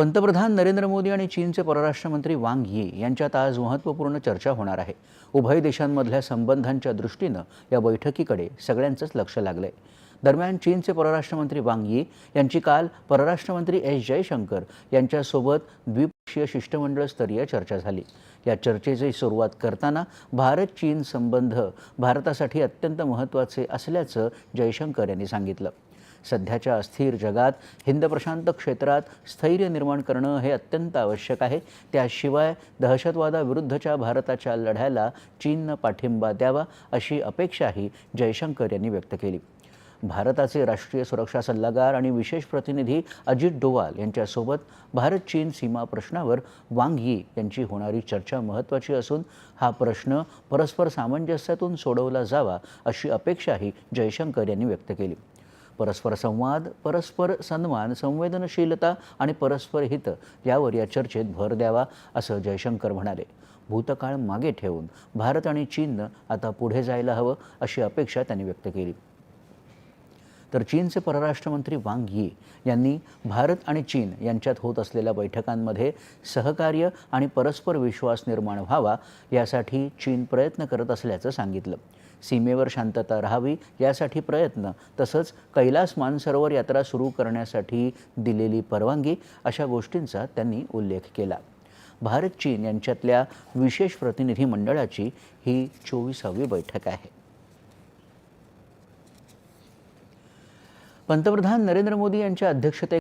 पंतप्रधान नरेंद्र मोदी आणि चीनचे परराष्ट्र मंत्री वांग यी यांच्यात आज महत्त्वपूर्ण चर्चा होणार आहे. उभय देशांमधल्या संबंधांच्या दृष्टीनं या बैठकीकडे सगळ्यांचंच लक्ष लागलं आहे दरम्यान चीनचे परराष्ट्र मंत्री वांग यी यांची काल परराष्ट्र मंत्री एस जयशंकर यांच्यासोबत द्विपक्षीय शिष्टमंडळ स्तरीय चर्चा झाली. या चर्चेची सुरुवात करताना भारत चीन संबंध भारतासाठी अत्यंत महत्त्वाचे असल्याचं जयशंकर यांनी सांगितलं. सध्याच्या अस्थिर जगात हिंद प्रशांत क्षेत्रात स्थैर्य निर्माण करणं हे अत्यंत आवश्यक आहे. त्याशिवाय दहशतवादाविरुद्धच्या भारताच्या लढ्याला चीननं पाठिंबा द्यावा अशी अपेक्षाही जयशंकर यांनी व्यक्त केली. भारताचे राष्ट्रीय सुरक्षा सल्लागार आणि विशेष प्रतिनिधी अजित डोवाल यांच्यासोबत भारत चीन सीमा प्रश्नावर वांग यी यांची होणारी चर्चा महत्त्वाची असून हा प्रश्न परस्पर सामंजस्यातून सोडवला जावा अशी अपेक्षाही जयशंकर यांनी व्यक्त केली. परस्पर संवाद परस्पर सन्मान संवेदनशीलता आणि परस्पर हित यावर या चर्चेत भर द्यावा असं जयशंकर म्हणाले. भूतकाळ मागे ठेवून भारत आणि चीननं आता पुढे जायला हवं अशी अपेक्षा त्यांनी व्यक्त केली. तर चीनचे परराष्ट्र मंत्री वांग यी यांनी भारत आणि चीन यांच्यात होत असलेल्या बैठकांमध्ये सहकार्य आणि परस्पर विश्वास निर्माण व्हावा यासाठी चीन प्रयत्न करत असल्याचं सांगितलं. सीमेवर शांतता राहावी यासाठी प्रयत्न तसंच कैलास मानसरोवर यात्रा सुरू करण्यासाठी दिलेली परवानगी अशा गोष्टींचा त्यांनी उल्लेख केला. भारत चीन यांच्यातल्या विशेष प्रतिनिधी मंडळाची ही चोवीसावी बैठक आहे. पंतप्रधान नरेंद्र मोदी यांच्या अध्यक्षते